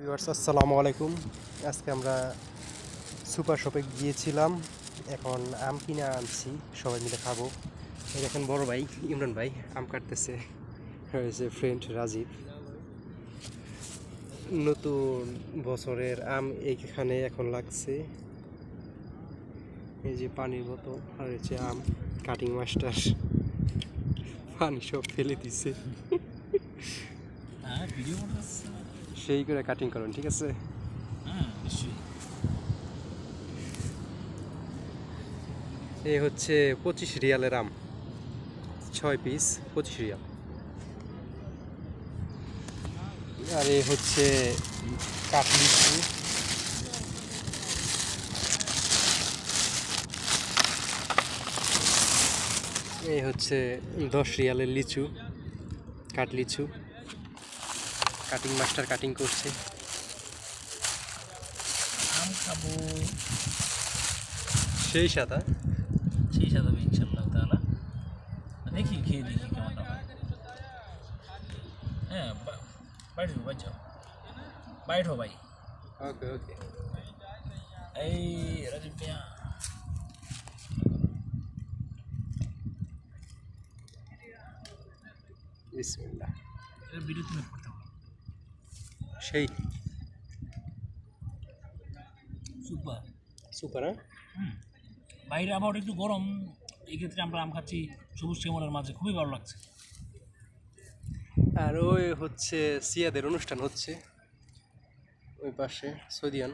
Viewers, আসসালামু আলাইকুম। আজকে আমরা সুপার শপে গিয়েছিলাম। এখন আম কিনে আনছি, সবাই মিলে খাব। এই দেখেন বড় ভাই, ইমরান ভাই, আম কাটতেছে। হয়েছে ফ্রেন্ড রাজীব। নতুন বছরের আম এইখানে এখন লাগছে। এই যে পানির বোতল, আর আম কাটিং মাস্টার পানি সব ফেলে দিছে। হ্যাঁ সেই করে কাটিং করুন ঠিক আছে? এই হচ্ছে পঁচিশ রিয়ালের আম। ছয় পিস পঁচিশ রিয়াল। আর এই হচ্ছে কাঠলিচু এই হচ্ছে দশ রিয়ালের লিচু কাঠলিচু কাটিং মাস্টার কাটিং করছে। আম খাব। সেই সাদা। সেই সাথে ইনশাল্লাহ তাহলে দেখি খেয়ে দেখি কেমনটা হয়। বা- বাইরে হো বাইর যাও। বাইর হো ভাই। ওকে ওকে। এই রাজীব মিয়া বিসমিল্লাহ। এর ভিডিও তুমি করতে পারো। সেই। সুপার। সুপার হ্যাঁ? বাইরে আবহাওয়াটা একটু গরম এই ক্ষেত্রে আমরা আম খাচ্ছি সবুজ শ্যামলের মাঝে খুবই ভালো লাগছে। আর ওই হচ্ছে সিয়াদের অনুষ্ঠান হচ্ছে ওই পাশে সৌদিয়ান।